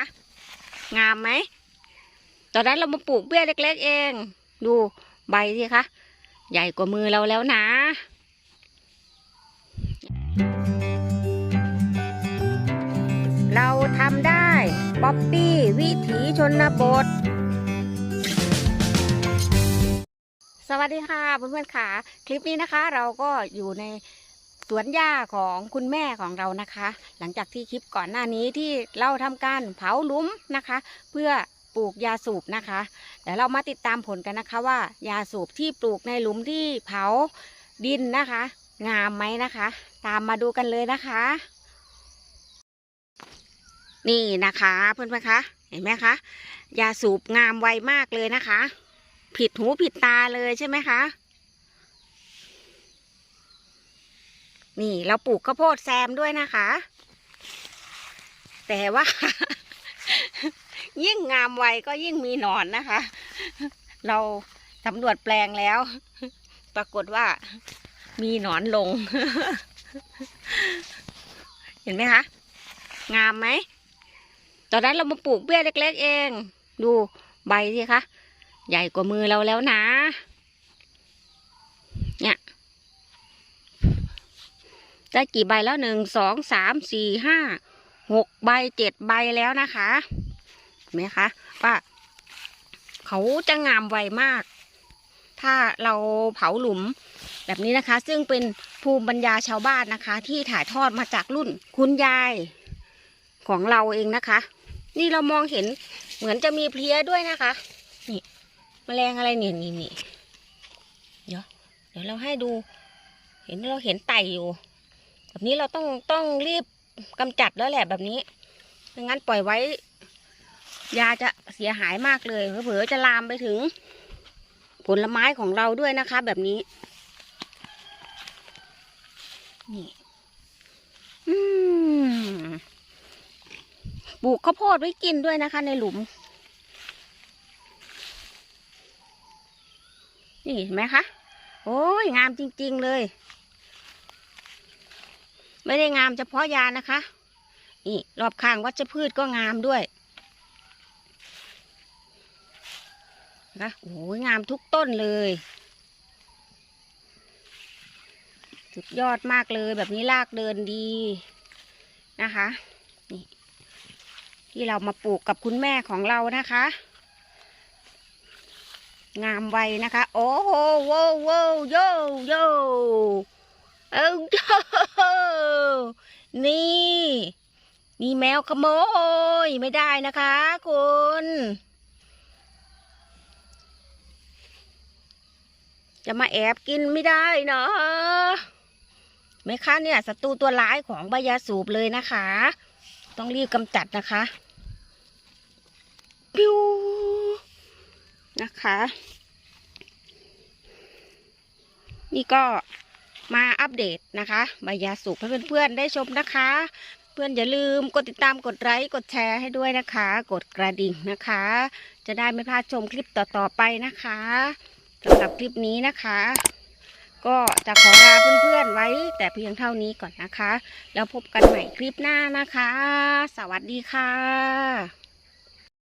ะงามไหม ตอนนั้นเรามาปลูกเบี้ยเล็ก ๆ เอง ดูใบสิคะ ใหญ่กว่ามือเราแล้วนะเราทำได้ ป๊อปปี้ วิถีชนบท สวัสดีค่ะเพื่อนๆค่ะ คลิปนี้นะคะ เราก็อยู่ใน สวนหญ้าของคุณแม่ของเรานะคะ หลังจากที่คลิปก่อนหน้านี้ที่เราทำการเผาหลุมนะคะ เพื่อปลูกยาสูบนะคะเดี๋ยวเรามาติดตามผลกันนะคะว่ายาสูบที่ปลูกในหลุมที่เผาดินนะคะ งามไหมนะคะ ตามมาดูกันเลยนะคะ นี่นะคะเพื่อนๆคะเห็นไหมคะยาสูบงามไวมากเลยนะคะ ผิดหูผิดตาเลยใช่ไหมคะ นี่เราปลูกข้าวโพดแซมด้วยนะคะ แต่ว่า ยิ่งงามไวก็ยิ่งมีหนอนนะคะ เราสำรวจแปลงแล้ว ปรากฏว่ามีหนอนลง เห็นไหมคะ งามไหม ตอนนั้นเรามาปลูกเบี้ยเล็ก ๆ เอง ดูใบสิคะ ใหญ่กว่ามือเราแล้วนะ เนี่ย ได้กี่ใบแล้วหนึ่งสองสามสี่ห้าหกใบเจ็ดใบแล้วนะคะเห็นไหมคะว่าเขาจะงามไวมาก ถ้าเราเผาหลุมแบบนี้นะคะ ซึ่งเป็นภูมิปัญญาชาวบ้านนะคะ ที่ถ่ายทอดมาจากรุ่นคุณยายของเราเองนะคะ นี่เรามองเห็นเหมือนจะมีเพลี้ยด้วยนะคะ นี่แมลงอะไรเนี่ยนี่นี่เดี๋ยวเดี๋ยวเราให้ดู เห็นเราเห็นไต่อยู่ แบบนี้เราต้องต้องรีบกำจัดแล้วแหละแบบนี้ไม่งั้นปล่อยไว้ ยาจะเสียหายมากเลยเผลอจะลามไปถึง ผลไม้ของเราด้วยนะคะ แบบนี้ นี่ อืมปลูกข้าวโพดไว้กินด้วยนะคะ ในหลุม นี่เห็นไหมคะ โอ้ยงามจริง ๆ เลย ไม่ได้งามเฉพาะยานะคะ นี่รอบข้างวัชพืชก็งามด้วยนะโอ้ยงามทุกต้นเลย สุดยอดมากเลยแบบนี้รากเดินดีนะคะนี่ที่เรามาปลูกกับคุณแม่ของเรานะคะ งามไวนะคะ โอ้โหโว้โว้โยโยเอ้โย นี่มีแมวขโมยไม่ได้นะคะคุณจะมาแอบกินไม่ได้เนาะไหมคะเนี่ยศัตรูตัวร้ายของใบยาสูบเลยนะคะ ต้องรีบกำจัดนะคะปิ้วนะคะ นี่ก็ มาอัปเดตนะคะใบยาสูบให้เพื่อนๆได้ชมนะคะ เพื่อนอย่าลืมกดติดตามกดไลค์กดแชร์ให้ด้วยนะคะ กดกระดิ่งนะคะ จะได้ไม่พลาดชมคลิปต่อๆไปนะคะสำหรับคลิปนี้นะคะ ก็จะขอลาเพื่อนๆไว้ แต่เพียงเท่านี้ก่อนนะคะ แล้วพบกันใหม่คลิปหน้านะคะ สวัสดีค่ะ